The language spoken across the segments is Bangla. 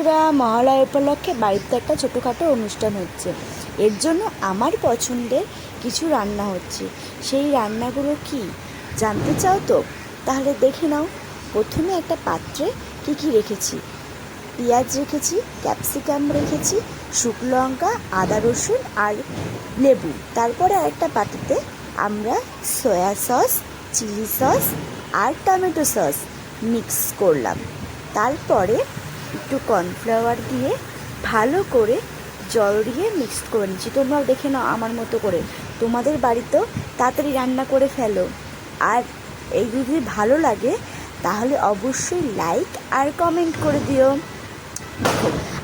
বন্ধুরা, মহালয়া উপলক্ষে বাড়িতে একটা ছোটোখাটো অনুষ্ঠান হচ্ছে। এর জন্য আমার পছন্দের কিছু রান্না হচ্ছে। সেই রান্নাগুলো কি? জানতে চাও তো? তাহলে দেখে নাও। প্রথমে একটা পাত্রে কি কি রেখেছি? পেঁয়াজ রেখেছি, ক্যাপসিকাম রেখেছি, শুকনো লঙ্কা, আদা রসুন আর লেবু। তারপরে আরেকটা পাত্রতে আমরা সয়া সস, চিলি সস আর টমেটো সস মিক্স করলাম। তারপরে একটু কর্নফ্লাওয়ার দিয়ে ভালো করে জল দিয়ে মিক্সড করে নিচ্ছি। তোমরাও দেখে নাও আমার মতো করে। তোমাদের বাড়িতেও তাড়াতাড়ি রান্না করে ফেলো। আর এই যদি ভালো লাগে, তাহলে অবশ্যই লাইক আর কমেন্ট করে দিও।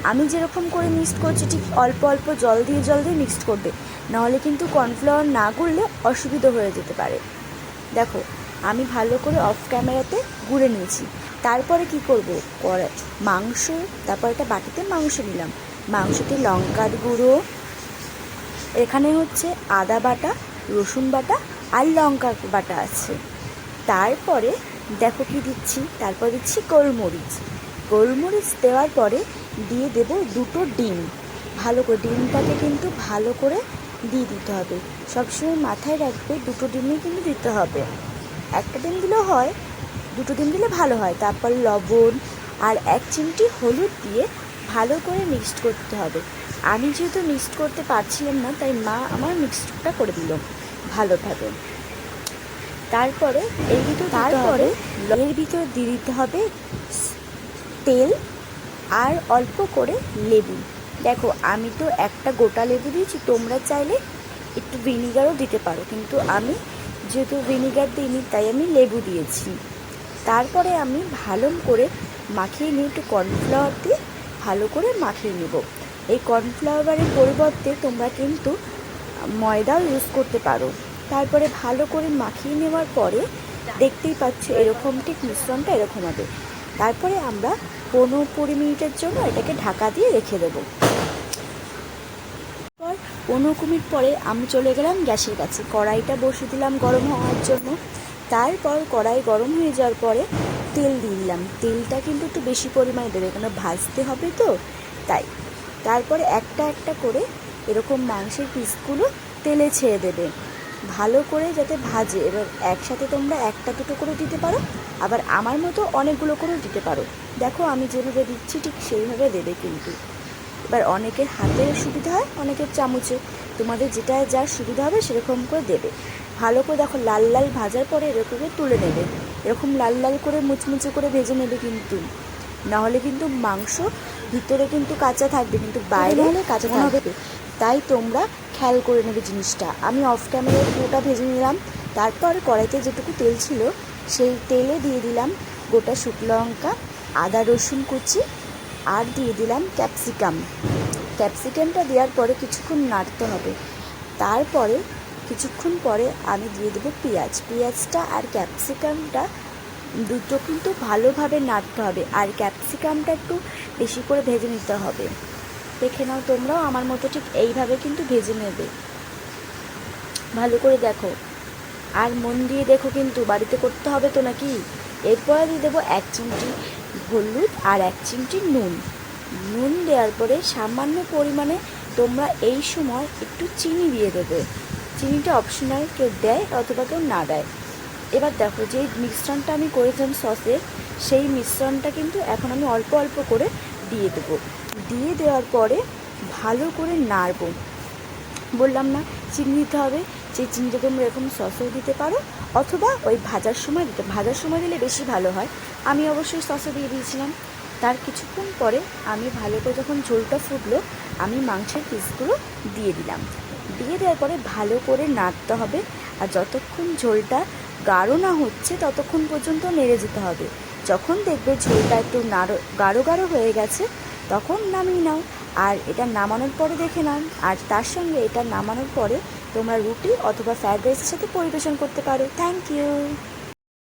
আমি যেরকম করে মিক্সড করছি, ঠিক অল্প অল্প জল দিয়ে জল দিয়ে মিক্সড করবে। নাহলে কিন্তু কর্নফ্লাওয়ার না করলে অসুবিধা হয়ে যেতে পারে। দেখো, আমি ভালো করে অফ ক্যামেরাতে গুঁড়ে নিয়েছি। তারপরে কি করব? মাংস, তারপর একটা বাটিতে মাংস নিলাম। মাংসটি লঙ্কার গুঁড়ো, এখানে হচ্ছে আদা বাটা, রসুন বাটা আর লঙ্কা বাটা আছে। তারপরে দেখো কি দিচ্ছি, তারপর দিচ্ছি গোলমরিচ। গোলমরিচ দেওয়ার পরে দিয়ে দেব দুটো ডিম। ভালো করে ডিমটাকে কিন্তু ভালো করে দিয়ে দিতে হবে। সবসময় মাথায় রাখবে দুটো ডিমই কিন্তু দিতে হবে। একটা ডিম দিলেও হয় দুটো ডিম দিলে ভালো হয়। তারপর লবণ আর এক চিমটি হলুদ দিয়ে ভালো করে মিক্সড করতে হবে। আমি যেহেতু মিক্সড করতে পারছিলাম না তাই মা আমার মিক্সডটা করে দিল ভালোভাবে। তারপরে এর ভিতর তারপরে এর ভিতর দিয়ে দিতে হবে তেল আর অল্প করে লেবু। দেখো আমি তো একটা গোটা লেবু দিয়েছি তোমরা চাইলে একটু ভিনিগারও দিতে পারো। কিন্তু আমি যেহেতু ভিনিগার দিইনি তাই আমি লেবু দিয়েছি। তারপরে আমি ভালো করে মাখিয়ে নিয়ে একটু কর্নফ্লাওয়ার দিয়ে ভালো করে মাখিয়ে নেব। এই কর্নফ্লাওয়ারের পরিবর্তে তোমরা কিন্তু ময়দাও ইউজ করতে পারো। তারপরে ভালো করে মাখিয়ে নেওয়ার পরে দেখতেই পাচ্ছ এরকম ঠিক মিশ্রণটা এরকম হবে। তারপরে আমরা পনেরো কুড়ি মিনিটের জন্য এটাকে ঢাকা দিয়ে রেখে দেবো। পনেরো কুড়ি মিনিট পরে আমি চলে গেলাম গ্যাসের কাছে। কড়াইটা বসিয়ে দিলাম গরম হওয়ার জন্য। তারপর কড়াই গরম হয়ে যাওয়ার পরে তেল দিয়ে দিলাম। তেলটা কিন্তু একটু বেশি পরিমাণে দেবে, কেন ভাজতে হবে তো, তাই। তারপরে একটা একটা করে এরকম মাংসের পিসগুলো তেলে ছেড়ে দেবে। ভালো করে যাতে ভাজে, এবার একসাথে তোমরা একটা দুটো করে দিতে পারো, আবার আমার মতো অনেকগুলো করেও দিতে পারো। দেখো আমি যেভাবে দিচ্ছি ঠিক সেইভাবে দেবে কিন্তু। এবার অনেকের হাতে সুবিধা হয়, অনেকের চামচে। তোমাদের যেটা যা সুবিধা হবে সেরকম করে দেবে। ভালো করে দেখো লাল লাল ভাজার পরে এরকম করে তুলে নেবে। এরকম লাল লাল করে মুচমুচে করে ভেজে নেবে কিন্তু। নাহলে কিন্তু মাংস ভিতরে কিন্তু কাঁচা থাকবে কিন্তু বাইরে হলে কাঁচা থাকবে। তাই তোমরা খেয়াল করে নেবে জিনিসটা। আমি অফ ক্যামেরায় পুরোটা ভেজে নিলাম। তারপর কড়াইতে যেটুকু তেল ছিল সেই তেলে দিয়ে দিলাম গোটা শুকনো লঙ্কা আদা রসুন কুচি আর দিয়ে দিলাম ক্যাপসিকাম। ক্যাপসিকামটা দেওয়ার পরে কিছুক্ষণ নাড়তে হবে। তারপরে কিছুক্ষণ পরে আমি দিয়ে দেবো পেঁয়াজ। পেঁয়াজটা আর ক্যাপসিকামটা দুটো কিন্তু ভালোভাবে নাড়তে হবে। আর ক্যাপসিকামটা একটু বেশি করে ভেজে নিতে হবে। দেখে নাও তোমরাও, আমার মতো ঠিক এইভাবে কিন্তু ভেজে নেবে। ভালো করে দেখো। আর মন দিয়ে দেখো কিন্তু, বাড়িতে করতে হবে তো নাকি? এরপরে দিয়ে দেবো এক চিমটি হলুদ আর এক চিমটি নুন। নুন দেওয়ার পরে সামান্য পরিমাণে তোমরা এই সময় একটু চিনি দিয়ে দেবে। চিনিটা অপশনাল কেউ দেয় অথবা কেউ না দেয়। এবার দেখো যে মিশ্রণটা আমি করেছিলাম সসের সেই মিশ্রণটা কিন্তু এখন আমি অল্প অল্প করে দিয়ে দেবো। দিয়ে দেওয়ার পরে ভালো করে নাড়বো। বললাম না, চিনি দিতে হবে, সেই চিনিটা তোমরা এরকম সসেও দিতে পারো অথবা ওই ভাজার সময় দিতে, ভাজার সময় দিলে বেশি ভালো হয়। আমি অবশ্যই সসে দিয়ে দিয়েছিলাম। তার কিছুক্ষণ পরে আমি ভালো করে যখন ঝোলটা ফুটলো, আমি মাংসের পিসগুলো দিয়ে দিলাম। দিয়ে দেওয়ার পরে ভালো করে নাড়তে হবে। আর যতক্ষণ ঝোলটা গাঢ় না হচ্ছে ততক্ষণ পর্যন্ত নেড়ে যেতে হবে। যখন দেখবে ঝোলটা একটু নাড়ো, গাঢ় গাঢ় হয়ে গেছে, তখন নামিয়ে নাও। আর এটা নামানোর পরে দেখে নাও। আর তার সঙ্গে এটা নামানোর পরে তোমরা রুটি অথবা ফ্রায়েড রাইসের সাথে পরিবেশন করতে পারো। Thank you